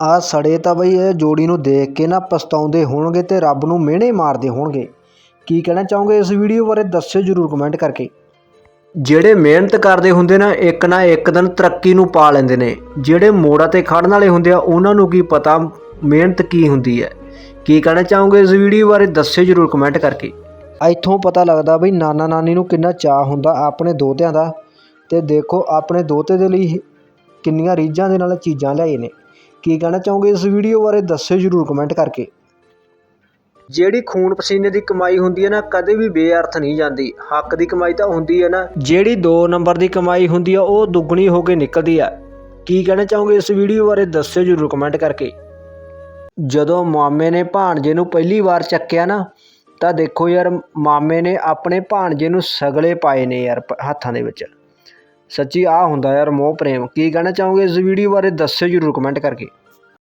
ਆ ਸੜੇ ਤਾਂ ਬਈ ਇਹ ਜੋੜੀ ਨੂੰ ਦੇਖ ਕੇ ਨਾ ਪਛਤਾਉਂਦੇ ਹੋਣਗੇ ਤੇ ਰੱਬ ਨੂੰ ਮਿਹਣੇ ਮਾਰਦੇ ਹੋਣਗੇ। ਕੀ ਕਹਿਣਾ ਚਾਹੋਗੇ ਇਸ ਵੀਡੀਓ ਬਾਰੇ ਦੱਸਿਓ ਜਰੂਰ ਕਮੈਂਟ ਕਰਕੇ। ਜਿਹੜੇ ਮਿਹਨਤ ਕਰਦੇ ਹੁੰਦੇ ਨਾ ਇੱਕ ਨਾ ਇੱਕ ਦਿਨ ਤਰੱਕੀ ਨੂੰ ਪਾ ਲੈਂਦੇ ਨੇ। ਜਿਹੜੇ ਮੋੜਾਂ ਤੇ ਖੜਨ ਵਾਲੇ ਹੁੰਦੇ ਆ ਉਹਨਾਂ ਨੂੰ ਕੀ ਪਤਾ ਮਿਹਨਤ ਕੀ ਹੁੰਦੀ ਹੈ। ਕੀ ਕਹਿਣਾ ਚਾਹੋਗੇ ਇਸ ਵੀਡੀਓ ਬਾਰੇ ਦੱਸਿਓ ਜਰੂਰ ਕਮੈਂਟ ਕਰਕੇ। ਇੱਥੋਂ ਪਤਾ ਲੱਗਦਾ ਬਈ ਨਾਨਾ ਨਾਨੀ ਨੂੰ ਕਿੰਨਾ ਚਾਹ ਹੁੰਦਾ ਆਪਣੇ ਦੋਤਿਆਂ ਦਾ। ਤੇ ਦੇਖੋ ਆਪਣੇ ਦੋਤੇ ਦੇ ਲਈ ਕਿੰਨੀਆਂ ਰੀਝਾਂ ਦੇ ਨਾਲ ਚੀਜ਼ਾਂ ਲਿਆਏ ਨੇ। ਕੀ ਕਹਿਣਾ ਚਾਹੋਗੇ ਇਸ ਵੀਡੀਓ ਬਾਰੇ ਦੱਸਿਓ ਜਰੂਰ ਕਮੈਂਟ ਕਰਕੇ। ਜਿਹੜੀ ਖੂਨ ਪਸੀਨੇ ਦੀ ਕਮਾਈ ਹੁੰਦੀ ਹੈ ਨਾ, ਕਦੇ ਵੀ ਬੇਅਰਥ ਨਹੀਂ ਜਾਂਦੀ। ਹੱਕ ਦੀ ਕਮਾਈ ਤਾਂ ਹੁੰਦੀ ਹੈ ਨਾ। ਜਿਹੜੀ 2 ਨੰਬਰ ਦੀ ਕਮਾਈ ਹੁੰਦੀ ਆ, ਉਹ ਦੁੱਗਣੀ ਹੋ ਕੇ ਨਿਕਲਦੀ ਆ। ਕੀ ਕਹਿਣਾ ਚਾਹੋਗੇ ਇਸ ਵੀਡੀਓ ਬਾਰੇ ਦੱਸਿਓ ਜਰੂਰ ਕਮੈਂਟ ਕਰਕੇ। ਜਦੋਂ ਮਾਮੇ ਨੇ ਭਾਣਜੇ ਨੂੰ ਪਹਿਲੀ ਵਾਰ ਚੱਕਿਆ ਨਾ, ਤਾਂ ਦੇਖੋ ਯਾਰ, ਮਾਮੇ ਨੇ ਆਪਣੇ ਭਾਣਜੇ ਨੂੰ ਸਗਲੇ ਪਾਏ ਨੇ ਯਾਰ ਹੱਥਾਂ ਦੇ ਵਿੱਚ। ਸੱਚੀ ਆ ਹੁੰਦਾ ਯਾਰ ਮੋਹ ਪ੍ਰੇਮ। ਕੀ ਕਹਿਣਾ ਚਾਹੋਗੇ ਇਸ ਵੀਡੀਓ ਬਾਰੇ ਦੱਸਿਓ ਜਰੂਰ ਕਮੈਂਟ ਕਰਕੇ।